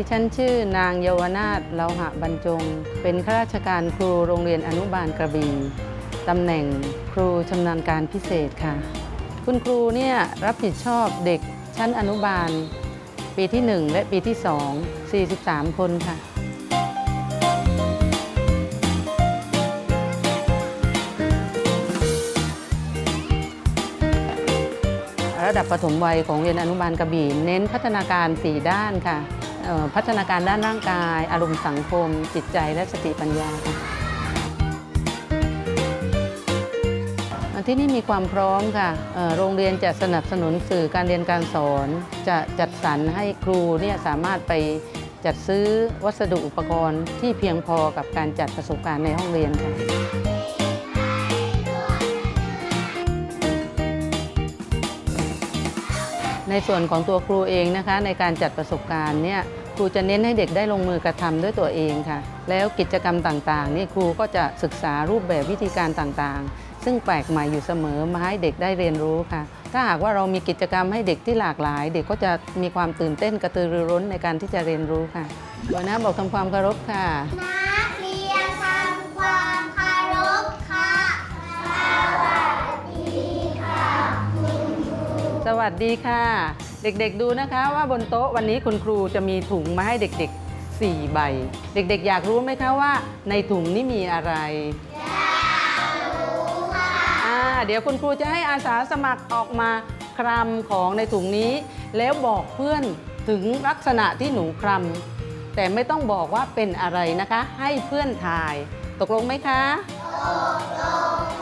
ดิฉันชื่อนางเยาวนาถเลาหะบรรจง เป็นข้าราชการครูโรงเรียนอนุบาลกระบี่ตำแหน่งครูชำนาญการพิเศษค่ะ คุณครูเนี่ยรับผิดชอบเด็กชั้นอนุบาล ปีที่ 1 และปีที่ 2 43 คนค่ะระดับปฐมวัยของเรียนอนุบาลกระบี่เน้นพัฒนาการ 4 ด้านค่ะ พัฒนาการด้านร่างกาย อารมณ์สังคม จิตใจและสติปัญญาค่ะที่นี่มีความพร้อมค่ะโรงเรียนจะสนับสนุนสื่อการเรียนการสอน จะจัดสรรให้ครูเนี่ยสามารถไปจัดซื้อวัสดุอุปกรณ์ที่เพียงพอกับการจัดประสบการณ์ในห้องเรียนค่ะ ในส่วนของตัวครูเองนะคะ ในการจัดประสบการณ์เนี่ยครูจะเน้นให้เด็กได้ลงมือกระทำด้วยตัวเองค่ะ แล้วกิจกรรมต่างๆนี่ครูก็จะศึกษารูปแบบวิธีการต่างๆ ซึ่งแปลกใหม่อยู่เสมอมาให้เด็กได้เรียนรู้ค่ะ ถ้าหากว่าเรามีกิจกรรมให้เด็กที่หลากหลาย เด็กก็จะมีความตื่นเต้นกระตือรือร้นในการที่จะเรียนรู้ค่ะหัวหน้าบอกทำความเคารพค่ะ สวัสดีค่ะ เด็กๆดูนะคะว่าบนโต๊ะวันนี้คุณครูจะมีถุงมาให้เด็กๆ 4 ใบ เด็กๆ อยากรู้ไหมคะว่า ในถุงนี้มีอะไรอยากรู้ค่ะเดี๋ยวคุณครูจะให้อาสาสมัครออกมาคลำของในถุงนี้ แล้วบอกเพื่อนถึงลักษณะที่หนูคลำแต่ไม่ต้องบอกว่าเป็นอะไรนะคะ ให้เพื่อนทาย ตกลงไหมคะตกลง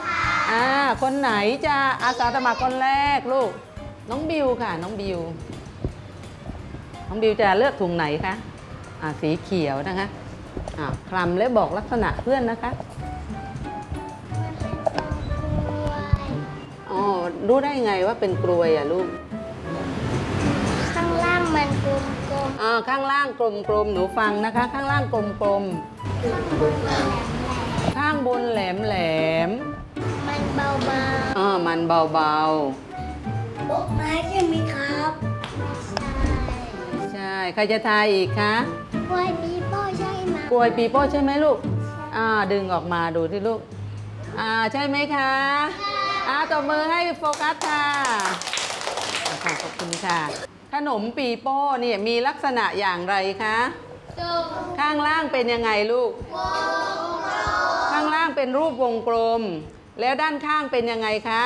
ค่ะอ่าคนไหนจะอาสาสมัครคนแรกลูก น้องบิวค่ะ น้องบิว น้องบิวจะเลือกถุงไหนคะอ่าสีเขียวนะคะอ่าคลำแล้วบอกลักษณะเพื่อนนะคะอ๋อรู้ได้ไงว่าเป็นกลวยอะลูกข้างล่างมันกลมอ่าข้างล่างกลมๆหนูฟังนะคะ ข้างล่างกลมๆข้างบนแหลมๆข้างบนแหลมๆมันเบาๆอ่ามันเบาๆ โบ๊ะไม้ใช่ไหมครับใช่ๆใช่ใครจะทายอีกคะกล้วยปีโป้ใช่ไหมกลวยปีโป้ใช่ไหมลูกอ่าดึงออกมาดูที่ลูกอ่าใช่ไหมคะอ่าตบมือให้โฟกัสค่ะค่ะขอบคุณค่ะ ขนมปีโป้เนี่ยมีลักษณะอย่างไรคะข้างล่างเป็นยังไงลูก ข้างล่างเป็นรูปวงกลม แล้วด้านข้างเป็นยังไงคะ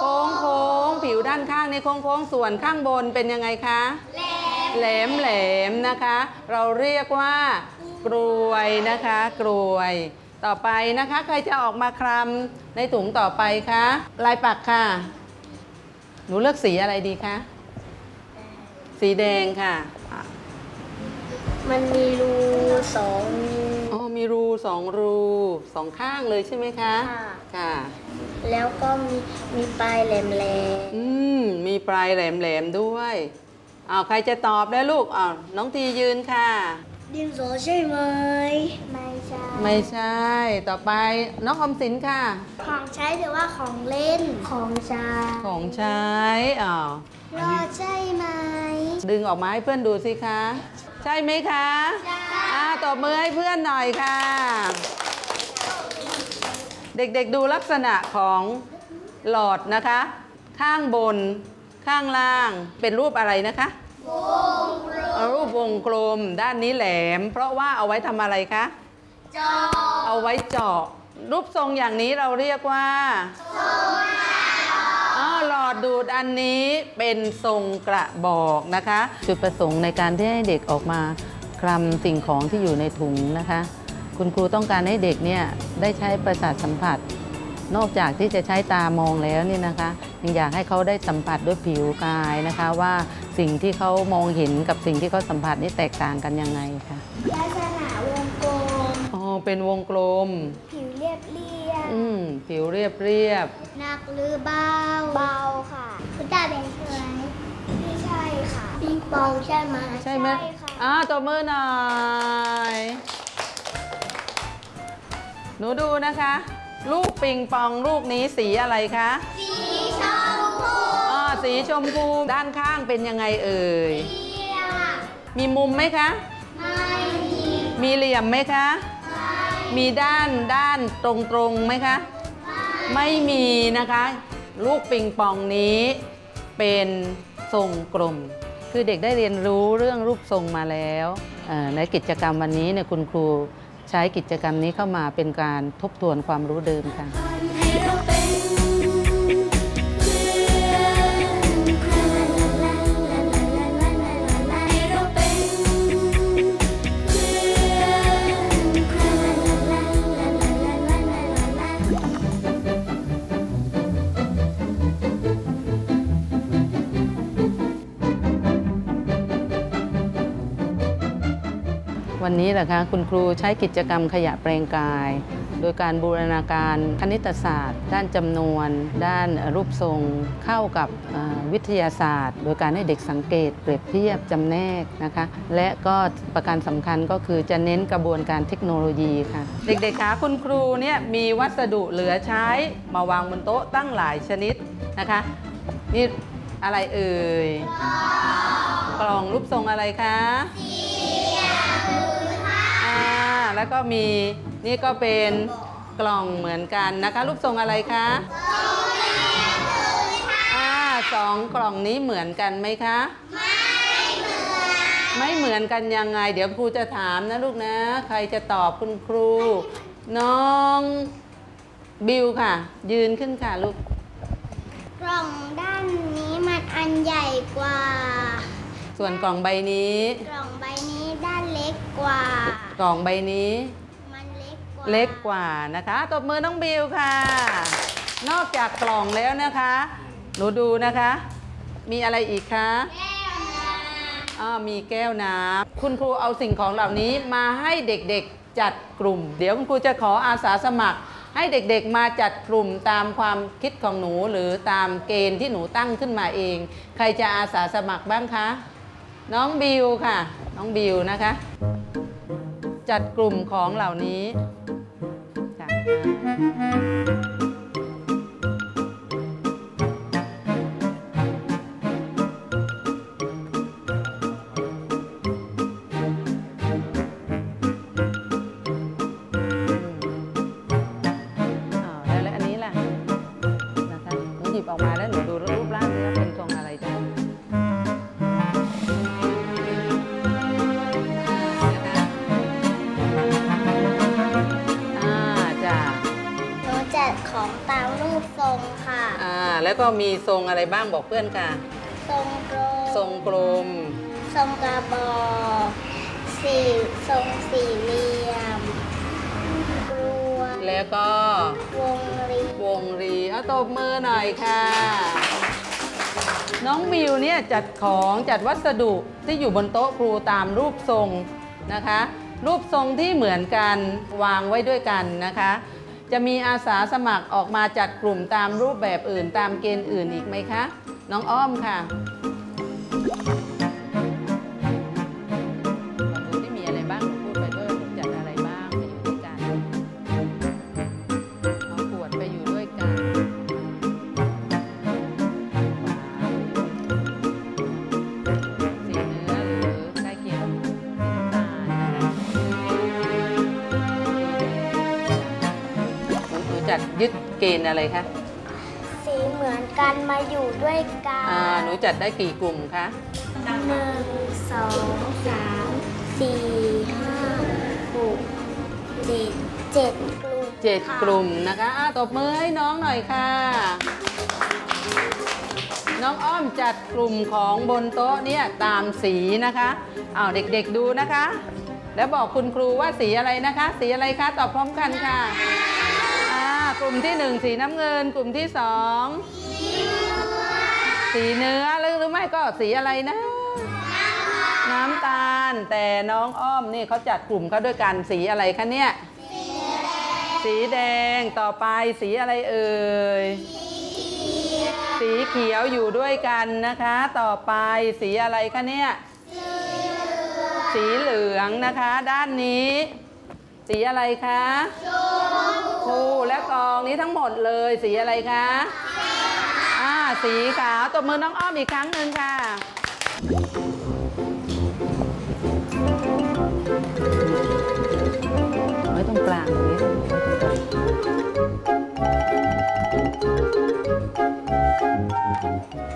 โค้งโค้ง ผิวด้านข้างในโค้งโค้งส่วนข้างบนเป็นยังไงคะแหลมแหลมนะคะ เราเรียกว่ากรวยนะคะ กรวย ต่อไปนะคะ ใครจะออกมาคลำในถุงต่อไปคะลายปักค่ะ หนูเลือกสีอะไรดีคะสีแดงค่ะอะมันมีรูสองอ๋อ มีรูสองรูสองข้างเลยใช่ไหมคะ ค่ะ ค่ะ แล้วก็มีมีปลายแหลมอืม มีปลายแหลมๆด้วยอ้าวใครจะตอบได้ลูกอ้าวน้องทียืนค่ะๆดินสอใช่ไหม ไม่ใช่ไม่ใช่ ต่อไปน้องออมสินค่ะ ของใช้หรือว่าของเล่นของใช้ของใช้อ้าวรอใช่ไหม ดึงออกมาให้เพื่อนดูสิคะ ใช่ไหมคะ ใช่อ่า ตบมือให้เพื่อนหน่อยค่ะ เด็กๆดูลักษณะของหลอดนะคะ ข้างบน ข้างล่าง เป็นรูปอะไรนะคะวงกลมรูปวงกลมด้านนี้แหลม เพราะว่าเอาไว้ทำอะไรคะจอเอาไว้เจาะ รูปทรงอย่างนี้เราเรียกว่าอ๋อหลอดดูดอันนี้เป็นทรงกระบอกนะคะ จุดประสงค์ในการที่ให้เด็กออกมา คลำสิ่งของที่อยู่ในถุงนะคะ คุณครูต้องการให้เด็กเนี่ยได้ใช้ประสาทสัมผัส นอกจากที่จะใช้ตามองแล้วเนี่ยนะคะยังอยากให้เขาได้สัมผัสด้วยผิวกายนะคะ ว่าสิ่งที่เขามองเห็นกับสิ่งที่เขาสัมผัสนี่แตกต่างกันยังไงค่ะลักษณะวงกลมอ๋อเป็นวงกลม ผิวเรียบเรียบอืมผิวเรียบเรียบหนักหรือเบาเบาค่ะ คุณตาแดงใช่ไหมไม่ใช่ค่ะปิงปองใช่ไหมใช่ไหมค่ะ อ้าวตัวมือหน่อย หนูดูนะคะ ลูกปิงปองลูกนี้สีอะไรคะ สีชมพูอ๋อสีชมพู ด้านข้างเป็นยังไงเอ่ยเขียวมีมุมไหมคะ ไม่มี มีเหลี่ยมไหมคะ มีด้านด้านตรงตรงๆไหมคะ ไม่มีนะคะ ลูกปิงปองนี้เป็นทรงกลม คือเด็กได้เรียนรู้เรื่องรูปทรงมาแล้วในกิจกรรมวันนี้เนี่ยคุณครูใช้กิจกรรมนี้เข้ามาเป็นการทบทวนความรู้เดิมค่ะ วันนี้แหละคะคุณครูใช้กิจกรรมขยะแปลงกาย โดยการบูรณาการคณิตศาสตร์ ด้านจำนวน ด้านรูปทรง เข้ากับวิทยาศาสตร์ โดยการให้เด็กสังเกต เปรียบเทียบจำแนกนะคะ และก็ประการสำคัญก็คือจะเน้นกระบวนการเทคโนโลยีค่ะ เด็กๆคะคุณครูเนี่ยมีวัสดุเหลือใช้ มาวางบนโต๊ะตั้งหลายชนิดนะคะนี่อะไรเอ่ยกล่องรูปทรงอะไรคะ แล้วก็มีนี่ก็เป็นกล่องเหมือนกันนะคะ รูปทรงอะไรคะอ่าสองกล่องนี้เหมือนกันไหมคะ ไม่เหมือนกันยังไง เดี๋ยวครูจะถามนะลูกนะ ใครจะตอบคุณครู น้องบิวค่ะ ยืนขึ้นค่ะลูก กล่องด้านนี้มันอันใหญ่กว่า ส่วนกล่องใบนี้ กล่องใบนี้ ด้านเล็กกว่า กล่องใบนี้ มันเล็กกว่าเล็กกว่านะคะ ตบมือน้องบิวค่ะ นอกจากกล่องแล้วนะคะ หนูดูนะคะ มีอะไรอีกคะแก้วน้ำอ่ามีแก้วน้ำคุณครูเอาสิ่งของเหล่านี้มาให้เด็กๆจัดกลุ่ม เดี๋ยวคุณครูจะขออาสาสมัคร ให้เด็กๆมาจัดกลุ่มตามความคิดของหนูหรือตามเกณฑ์ที่หนูตั้งขึ้นมาเอง ใครจะอาสาสมัครบ้างคะ น้องบิวค่ะ น้องบิวนะคะ จัดกลุ่มของเหล่านี้ค่ะ หนูจัดของตามรูปทรงค่ะ อ่า แล้วก็มีทรงอะไรบ้างบอกเพื่อนค่ะ ทรงกลม ทรงกลม ทรงกระบอกสี่ทรงสี่เหลี่ยมกลวงแล้วก็ วงรีวงรีเอาตบมือหน่อยค่ะ น้องวิวเนี่ยจัดของจัดวัสดุที่อยู่บนโต๊ะครูตามรูปทรงนะคะ รูปทรงที่เหมือนกันวางไว้ด้วยกันนะคะ จะมีอาสาสมัครออกมาจัดกลุ่มตามรูปแบบอื่นตามเกณฑ์อื่นอีกไหมคะ น้องอ้อมค่ะ จัดยึดเกณฑ์อะไรคะสีเหมือนกันมาอยู่ด้วยกันอ่าหนูจัดได้กี่กลุ่มคะหนึ่งสองสามสี่ห้าหกเจ็ดเจ็ดกลุ่มเจ็ดค่ะกลุ่มนะคะอ่าตบมือให้น้องหน่อยค่ะ น้องอ้อมจัดกลุ่มของบนโต๊ะเนี่ยตามสีนะคะอ้าวเด็กๆดูนะคะ แล้วบอกคุณครูว่าสีอะไรนะคะ สีอะไรคะตอบพร้อมกันค่ะอ่า กลุ่มที่หนึ่งสีน้ำเงิน กลุ่มที่สองสีเนื้อหรือหรือไม่ก็สีอะไรนะ น้ำตาล แต่น้องอ้อมนี่เขาจัดกลุ่มเขาด้วยกันสีอะไรคะเนี่ย สีแดงต่อไปสีอะไรเอ่ยสีเขียวอยู่ด้วยกันนะคะ ต่อไปสีอะไรคะเนี่ย สีเหลืองนะคะ ด้านนี้ สีอะไรคะชม องนี้ทั้งหมดเลย สีอะไรคะอ่าสีขาวตบมือน้องอ้อมอีกครั้งหนึ่งค่ะไว้ตรงกลางนี้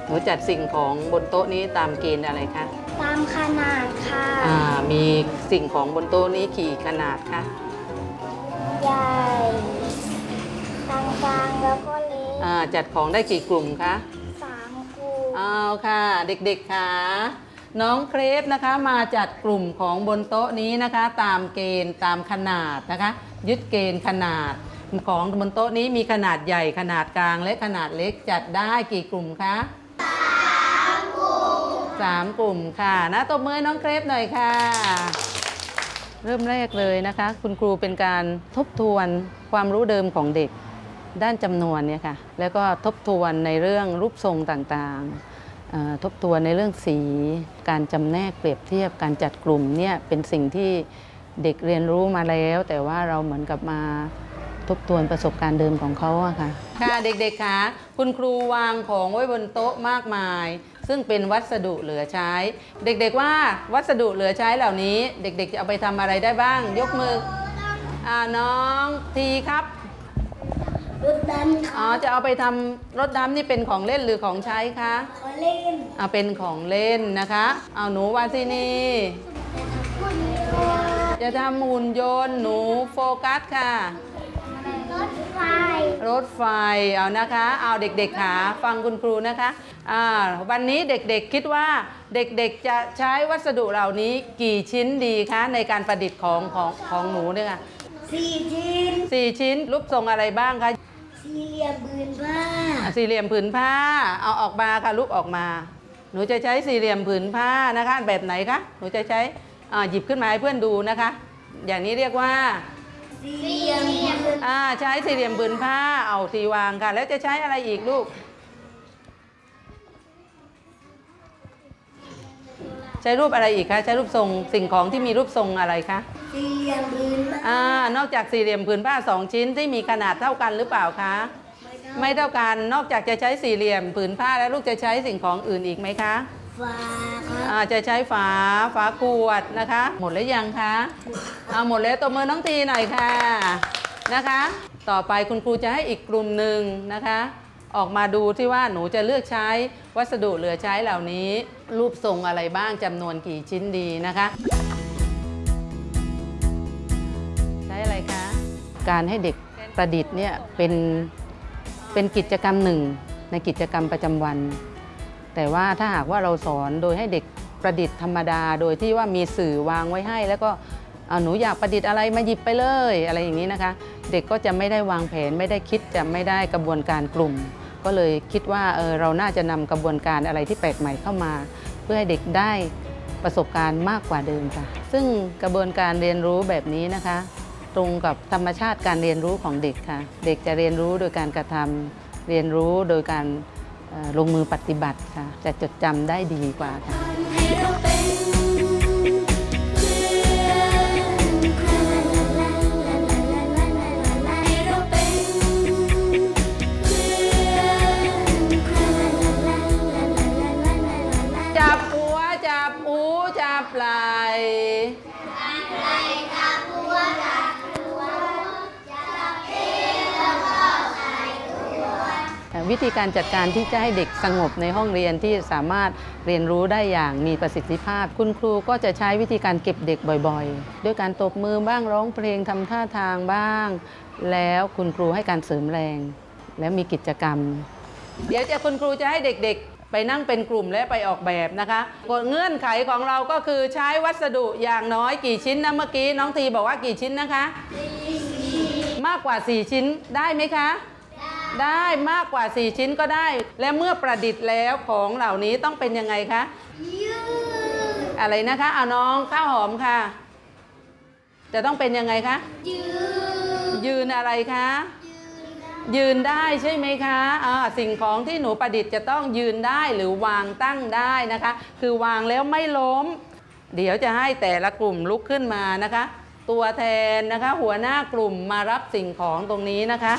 หนูจัดสิ่งของบนโต๊ะนี้ตามเกณฑ์อะไรคะตามขนาดค่ะอ่ามีสิ่งของบนโต๊ะนี้กี่ขนาดคะ ใหญ่ กลางกลางๆแล้วก็เล็กอ่าจัดของได้กี่กลุ่มคะสามกูเอาค่ะ เด็กๆค่ะน้องเครปนะคะมาจัดกลุ่มของบนโต๊ะนี้นะคะ ตามเกณฑ์ตามขนาดนะคะ ยึดเกณฑ์ขนาดของบนโต๊ะนี้มีขนาดใหญ่ขนาดกลางและขนาดเล็กจัดได้กี่กลุ่มคะสามกลุ่มค่ะนะตบมือให้น้องเครปหน่อยค่ะ เริ่มแรกเลยนะคะ คุณครูเป็นการทบทวนความรู้เดิมของเด็ก ด้านจำนวนเนี่ยค่ะแล้วก็ทบทวนในเรื่องรูปทรงต่างๆ ทบทวนในเรื่องสี การจำแนกเปรียบเทียบการจัดกลุ่มเนี่ยเป็นสิ่งที่เด็กเรียนรู้มาแล้ว แต่ว่าเราเหมือนกับมาทบทวนประสบการณ์เดิมของเขาอะค่ะ ค่ะเด็กๆคะคุณครูวางของไว้บนโต๊ะมากมาย ซึ่งเป็นวัสดุเหลือใช้ เด็กๆว่าวัสดุเหลือใช้เหล่านี้ เด็กๆจะเอาไปทำอะไรได้บ้าง ยกมืออ่าน้องทีครับ รถดันอ๋อจะเอาไปทำรถดำนี่เป็นของเล่นหรือของใช้คะขอเล่นเอาเป็นของเล่นนะคะ เอาหนูวาซินีจะทำหุ่นยนต์หนูโฟกัสค่ะ รถไฟรถไฟเอานะคะ เอาเด็กๆขาฟังคุณครูนะคะอ่าวันนี้เด็กๆคิดว่าเด็กๆจะใช้วัสดุเหล่านี้กี่ชิ้นดีคะในการประดิษฐ์ของของของหนูเนี่ยค่ะสี่ชิ้นสี่ชิ้นรูปทรงอะไรบ้างคะ สี่เหลี่ยมบืนผ้าอะสี่เหลี่ยมผืนผ้า เอาออกมาค่ะรูปออกมา หนูจะใช้สี่เหลี่ยมผืนผ้านะคะ แบบไหนคะ หนูจะใช้อ่าหยิบขึ้นมาให้เพื่อนดูนะคะ อย่างนี้เรียกว่า สี่เหลี่ยมบืนอ่าใช้สี่เหลี่ยมผืนผ้า เอาทีวางค่ะ แล้วจะใช้อะไรอีกลูก ใช้รูปอะไรอีกคะ ใช้รูปทรงสิ่งของที่มีรูปทรงอะไรคะ สี่เหลี่ยมบืนผ้าอ่านอกจากสี่เหลี่ยมผืนผ้าสองชิ้นที่มีขนาดเท่ากันหรือเปล่าคะ ไม่เท่ากันนอกจากจะใช้สี่เหลี่ยมผืนผ้าแล้วลูกจะใช้สิ่งของอื่นอีกไหมคะฟ้าครับอ่าจะใช้ฝาฝาขวดนะคะ หมดแล้วยังคะเอาหมดแล้วตัวมือน้องทีหน่อยค่ะนะคะ ต่อไปคุณครูจะให้อีกกลุ่มหนึ่งนะคะ ออกมาดูที่ว่าหนูจะเลือกใช้วัสดุเหลือใช้เหล่านี้ รูปทรงอะไรบ้างจำนวนกี่ชิ้นดีนะคะ การให้เด็กประดิษฐ์เนี่ยเป็นเป็นกิจกรรมหนึ่งในกิจกรรมประจำวัน แต่ว่าถ้าหากว่าเราสอนโดยให้เด็กประดิษฐ์ธรรมดา โดยที่ว่ามีสื่อวางไว้ให้ แล้วก็หนูอยากประดิษฐ์อะไรมาหยิบไปเลยอะไรอย่างนี้นะคะ เด็กก็จะไม่ได้วางแผนไม่ได้คิดจะไม่ได้กระบวนการกลุ่ม ก็เลยคิดว่าเออเราน่าจะนำกระบวนการอะไรที่แปลกใหม่เข้ามา เพื่อให้เด็กได้ประสบการณ์มากกว่าเดิมค่ะ ซึ่งกระบวนการเรียนรู้แบบนี้นะคะ ตรงกับธรรมชาติการเรียนรู้ของเด็กค่ะ เด็กจะเรียนรู้โดยการกระทำเรียนรู้โดยการลงมือปฏิบัติค่ะ จะจดจำได้ดีกว่าค่ะจับหัวจับหูจับไหล วิธีการจัดการที่จะให้เด็กสงบในห้องเรียนที่สามารถเรียนรู้ได้อย่างมีประสิทธิภาพ คุณครูก็จะใช้วิธีการเก็บเด็กบ่อยๆ ด้วยการตบมือบ้างร้องเพลงทำท่าทางบ้าง แล้วคุณครูให้การเสริมแรง แล้วมีกิจกรรม เดี๋ยวจะคุณครูจะให้เด็กๆ ไปนั่งเป็นกลุ่มและไปออกแบบนะคะกฎเงื่อนไขของเราก็คือใช้วัสดุอย่างน้อยกี่ชิ้นนะเมื่อกี้น้องทีบอกว่ากี่ชิ้นนะคะ มากกว่า 4 ชิ้นได้ไหมคะ ได้มากกว่า 4 ชิ้นก็ได้ และเมื่อประดิษฐ์แล้วของเหล่านี้ต้องเป็นยังไงคะอะไรนะคะเอาน้องข้าวหอมค่ะ จะต้องเป็นยังไงคะ ยืนอะไรคะ ยืนได้ใช่ไหมคะอ่าสิ่งของที่หนูประดิษฐ์จะต้องยืนได้หรือวางตั้งได้นะคะ คือวางแล้วไม่ล้ม เดี๋ยวจะให้แต่ละกลุ่มลุกขึ้นมานะคะ ตัวแทนนะคะ หัวหน้ากลุ่มมารับสิ่งของตรงนี้นะคะ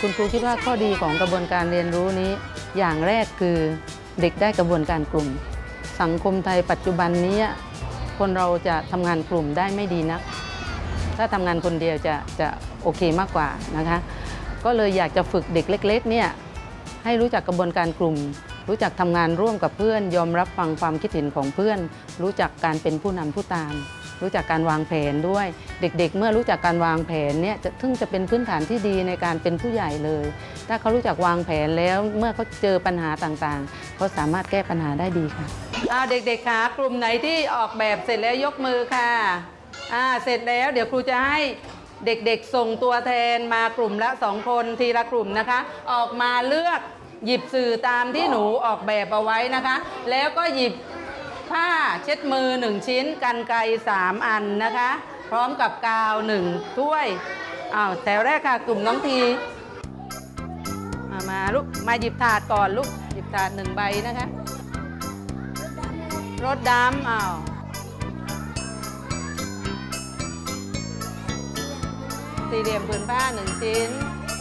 คุณครูคิดว่าข้อดีของกระบวนการเรียนรู้นี้ อย่างแรกคือเด็กได้กระบวนการกลุ่ม สังคมไทยปัจจุบันนี้คนเราจะทำงานกลุ่มได้ไม่ดีนัก ถ้าทำงานคนเดียวจะจะโอเคมากกว่านะคะ ก็เลยอยากจะฝึกเด็กเล็กๆเนี่ยให้รู้จักกระบวนการกลุ่ม รู้จักทำงานร่วมกับเพื่อน ยอมรับฟังความคิดเห็นของเพื่อน รู้จักการเป็นผู้นำผู้ตาม รู้จักการวางแผนด้วย เด็กๆ เมื่อรู้จักการวางแผนเนี่ยจะซึ่งจะเป็นพื้นฐานที่ดีในการเป็นผู้ใหญ่เลย ถ้าเขารู้จักวางแผนแล้วเมื่อเขาเจอปัญหาต่างๆเขาสามารถแก้ปัญหาได้ดีค่ะเด็กๆคะกลุ่มไหนที่ออกแบบเสร็จแล้วยกมือค่ะ อ่าเสร็จแล้วเดี๋ยวครูจะให้เด็กๆส่งตัวแทนมากลุ่มละสองคนทีละกลุ่มนะคะ ออกมาเลือกหยิบสื่อตามที่หนูออกแบบเอาไว้นะคะ แล้วก็หยิบผ้าเช็ดมือ1ชิ้นกันไกร3อันนะคะ พร้อมกับกาว1ถ้วยอ้าวแถวแรกค่ะกลุ่มน้องทีมามาลูกมาหยิบถาดก่อนลูกหยิบถาดหนึ่งใบนะคะรถดำอ้าว สี่เหลี่ยมผืนผ้าหนึ่งชิ้น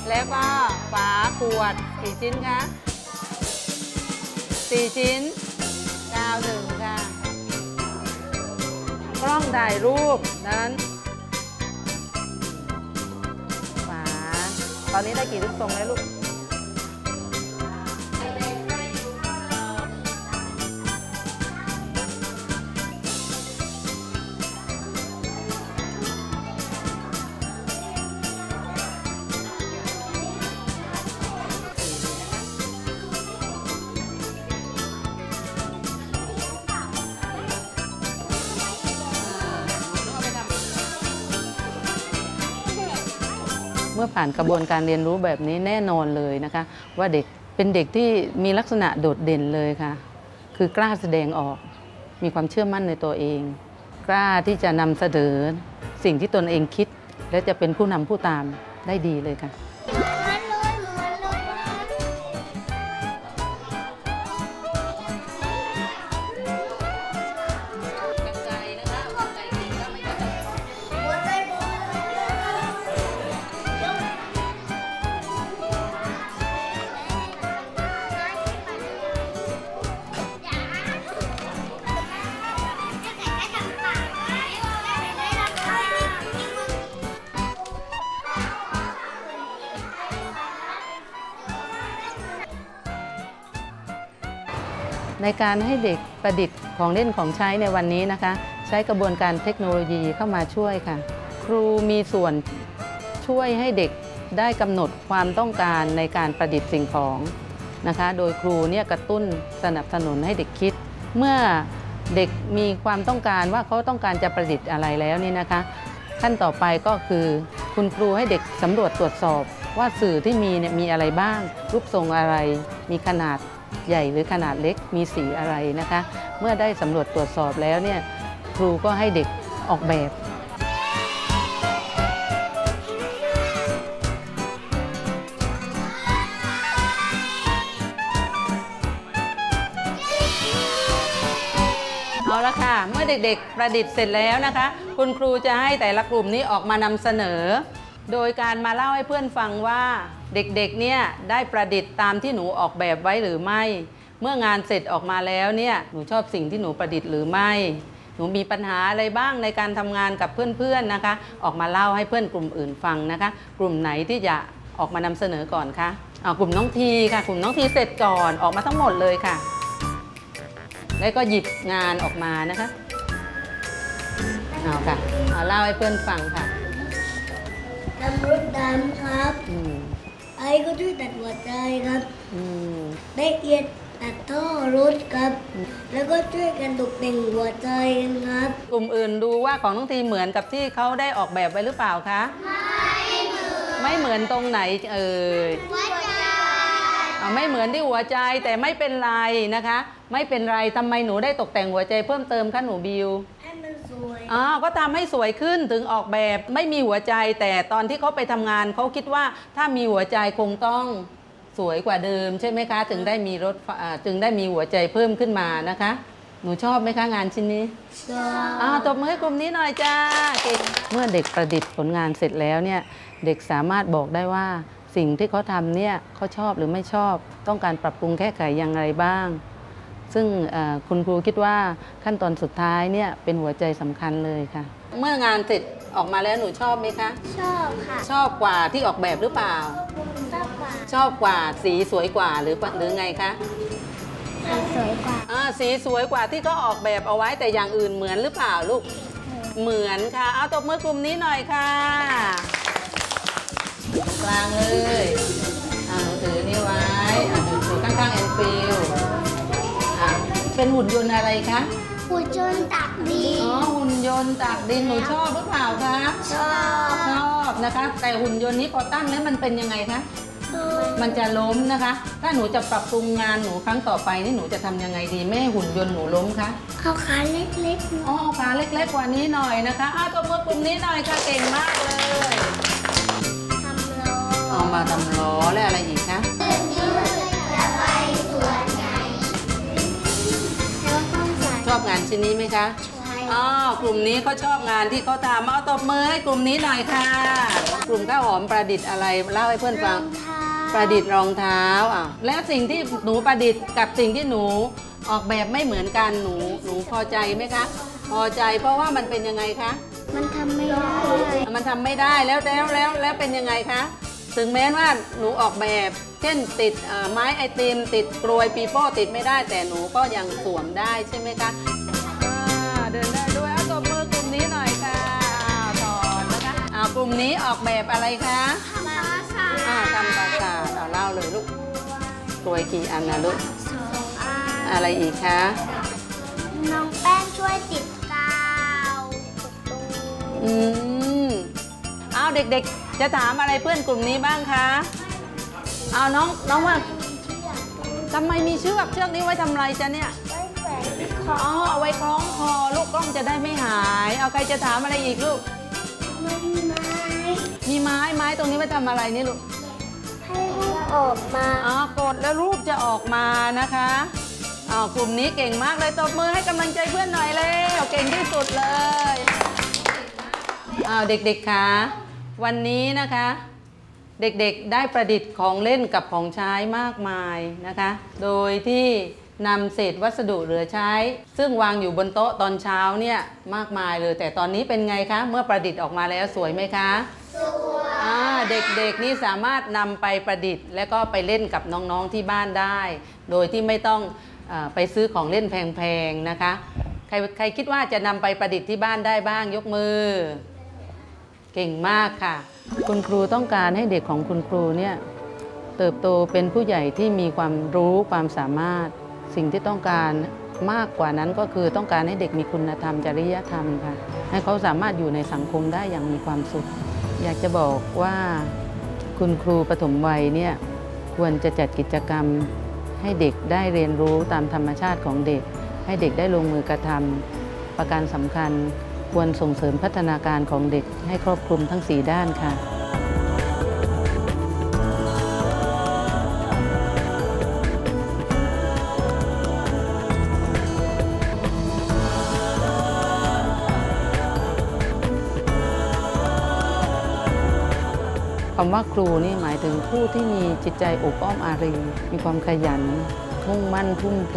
แล้วก็ฝาขวดกี่ชิ้นคะสี่ชิ้นกาวหนึ่งค่ะ กล้องถ่ายรูปนั้นฝาตอนนี้ได้กี่ลูกทรงแล้วลูก ผ่านกระบวนการเรียนรู้แบบนี้แน่นอนเลยนะคะ ว่าเด็กเป็นเด็กที่มีลักษณะโดดเด่นเลยค่ะ คือกล้าแสดงออก มีความเชื่อมั่นในตัวเอง กล้าที่จะนำเสนอสิ่งที่ตนเองคิด และจะเป็นผู้นำผู้ตามได้ดีเลยค่ะ การให้เด็กประดิษฐ์ของเล่นของใช้ในวันนี้นะคะ ใช้กระบวนการเทคโนโลยีเข้ามาช่วยค่ะ ครูมีส่วนช่วยให้เด็กได้กำหนดความต้องการในการประดิษฐ์สิ่งของนะคะ โดยครูเนี่ยกระตุ้นสนับสนุนให้เด็กคิด เมื่อเด็กมีความต้องการว่าเขาต้องการจะประดิษฐ์อะไรแล้วนี่นะคะ ขั้นต่อไปก็คือคุณครูให้เด็กสำรวจตรวจสอบว่าสื่อที่มีเนี่ยมีอะไรบ้าง รูปทรงอะไร มีขนาด ใหญ่หรือขนาดเล็กมีสีอะไรนะคะ เมื่อได้สำรวจตรวจสอบแล้วเนี่ยครูก็ให้เด็กออกแบบเอาละค่ะ เมื่อเด็กๆประดิษฐ์เสร็จแล้วนะคะ คุณครูจะให้แต่ละกลุ่มนี้ออกมานำเสนอ โดยการมาเล่าให้เพื่อนฟังว่าเด็กๆเนี่ยได้ประดิษฐ์ตามที่หนูออกแบบไว้หรือไม่ เมื่องานเสร็จออกมาแล้วเนี่ยหนูชอบสิ่งที่หนูประดิษฐ์หรือไม่ หนูมีปัญหาอะไรบ้างในการทำงานกับเพื่อนๆนะคะ ออกมาเล่าให้เพื่อนกลุ่มอื่นฟังนะคะ กลุ่มไหนที่จะออกมานำเสนอก่อนคะกลุ่มน้องทีค่ะ กลุ่มน้องทีเสร็จก่อนออกมาทั้งหมดเลยค่ะ แล้วก็หยิบงานออกมานะคะเอาค่ะเอาเล่าให้เพื่อนฟังค่ะ ดำรถดำครับอืมไอ้ก็ช่วยตัดหัวใจครับอืมแม่เอียดตัดท่อรถครับ แล้วก็ช่วยกันตกแต่งหัวใจกันครับกลุ่มอื่นดูว่าของน้องทีเหมือนกับที่เขาได้ออกแบบไว้หรือเปล่าคะ ไม่เหมือนไไม่เหมือนตรงไหนเอ่ยหัวใจอ่าไม่เหมือนที่หัวใจแต่ไม่เป็นไรนะคะ ไม่เป็นไรทำไมหนูได้ตกแต่งหัวใจเพิ่มเติมคะหนูบิวให้มันส วยอ้าวก็ทำให้สวยขึ้นถึงออกแบบไม่มีหัวใจ แต่ตอนที่เขาไปทำงานเขาคิดว่าถ้ามีหัวใจคงต้องสวยกว่าเดิม ใช่ไหมคะ ถึงได้มีรถไฟอ่าถึงได้มีหัวใจเพิ่มขึ้นมานะคะ หนูชอบไหมคะงานชิ้นนี้ชอบอ่าตบมือให้กลุ่มนี้หน่อยจ้าเก่งเมื่อเด็กประดิษฐ์ผลงานเสร็จแล้วเนี่ยเด็กสามารถบอกได้ว่าสิ่งที่เขาทำเนี่ยเขาชอบหรือไม่ชอบ ต้องการปรับปรุงแก้ไขอย่างไรบ้าง ซึ่งเอ่อคุณครูคิดว่าขั้นตอนสุดท้ายเนี่ยเป็นหัวใจสำคัญเลยค่ะ เมื่องานเสร็จออกมาแล้วหนูชอบไหมคะ ชอบค่ะ ชอบกว่าที่ออกแบบหรือเปล่า ชอบกว่า ชอบกว่าสีสวยกว่าหรือปะหรือไงคะสวยกว่าอ่าสีสวยกว่าที่เขาออกแบบเอาไว้แต่อย่างอื่นเหมือนหรือเปล่าลูก เหมือนค่ะ เอาตบมือกลุ่มนี้หน่อยค่ะ กลางเลยอ่าหนูถือนี่ไว้อ่าหนูถือข้างๆแอนฟิลอ่าเป็น หุ่นยนต์อะไรคะผู้จนตักดีอ๋อ หุ่นยนต์จากดิน หนูชอบหรือเปล่าคะ ชอบ ชอบนะคะ แต่หุ่นยนต์นี้พอตั้งแล้วมันเป็นยังไงคะ มันจะล้มนะคะ ถ้าหนูจะปรับปรุงงานหนูครั้งต่อไปนี่หนูจะทำยังไงดีไม่ให้หุ่นยนต์หนูล้มคะ เอาขาเล็กอ๋อเอาขาเล็กๆกว่านี้หน่อยนะคะอ้าวตัวมือกลุ่มนี้หน่อยค่ะเก่งมากเลยๆทำโลเอามาทำล้อและอะไรอีกคะจะ อบงานชิ้นนี้ไหมคะใช้อ๋อกลุ่มนี้เขาชอบงานที่เขาทำเอาตบมือให้กลุ่มนี้หน่อยค่ะ กลุ่มข้าวหอมประดิษฐ์อะไรเล่าให้เพื่อนฟัง ประดิษฐ์รองเท้าอะแล้วสิ่งที่หนูประดิษฐ์กับสิ่งที่หนูออกแบบไม่เหมือนกันหนูหนูพอใจไหมคะ พอใจเพราะว่ามันเป็นยังไงคะ มันทำไม่ได้ มันทำไม่ได้แล้วแล้วแล้วแล้วเป็นยังไงคะ ถึงแม้ว่าหนูออกแบบ เช่นติดเอ่อไม้ไอติม ติดกลวยปีโป้ติดไม่ได้แต่หนูก็ยังสวมได้ใช่ไหมคะอ่าเดินได้ด้วยเอาตบมือกลุ่มนี้หน่อยค่ะอ้าวสอนนะคะอ้าวกลุ่มนี้ออกแบบอะไรคะทำภาษาอ่าทำปราสาทเอาเล่าเลยลูกกลวยกี่อันนะลูกสองอันอะไรอีกคะน้องแป้งช่วยติดกาวประตูอืมเอาเด็กๆ จะถามอะไรเพื่อนกลุ่มนี้บ้างคะ เอาน้องน้องว่าทำไมมีเชือกเชือกนี้ไว้ทำอะไรจ๊ะเนี่ยไว้แขวนที่คออ๋อเอาไว้คล้องคอลูกกล้องจะได้ไม่หาย เอาใครจะถามอะไรอีกลูกมันไม้มีไม้ไม้ตรงนี้ไว้ทำอะไรนี่ลูกให้ลูกออกมาอ๋อกดแล้วรูปจะออกมานะคะอ๋อกลุ่มนี้เก่งมากเลยตบมือให้กำลังใจเพื่อนหน่อยเร็วเก่งที่สุดเลยอ้าวเด็กๆคะวันนี้นะคะ เด็กๆได้ประดิษฐ์ของเล่นกับของใช้มากมายนะคะ โดยที่นำเศษวัสดุเหลือใช้ ซึ่งวางอยู่บนโต๊ะตอนเช้าเนี่ยมากมายเลย แต่ตอนนี้เป็นไงคะ เมื่อประดิษฐ์ออกมาแล้วสวยไหมคะสวยเด็กๆนี่สามารถนำไปประดิษฐ์ และก็ไปเล่นกับน้องๆที่บ้านได้ โดยที่ไม่ต้องเออไปซื้อของเล่นแพงๆนะคะ ใครใครคิดว่าจะนำไปประดิษฐ์ที่บ้านได้บ้างยกมือ เก่งมากค่ะ คุณครูต้องการให้เด็กของคุณครูเนี่ยเติบโตเป็นผู้ใหญ่ที่มีความรู้ความสามารถ สิ่งที่ต้องการมากกว่านั้นก็คือต้องการให้เด็กมีคุณธรรมจริยธรรมค่ะ ให้เขาสามารถอยู่ในสังคมได้อย่างมีความสุข อยากจะบอกว่าคุณครูปฐมวัยเนี่ยควรจะจัดกิจกรรมให้เด็กได้เรียนรู้ตามธรรมชาติของเด็ก ให้เด็กได้ลงมือกระทำประการสำคัญ ควรส่งเสริมพัฒนาการของเด็กให้ครอบคลุมทั้ง 4 ด้านค่ะคำว่าครูนี่หมายถึงผู้ที่มีจิตใจอบอ้อมอารี มีความขยัน มุ่งมั่นทุ่มเท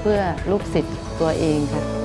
เพื่อลูกศิษย์ตัวเองค่ะ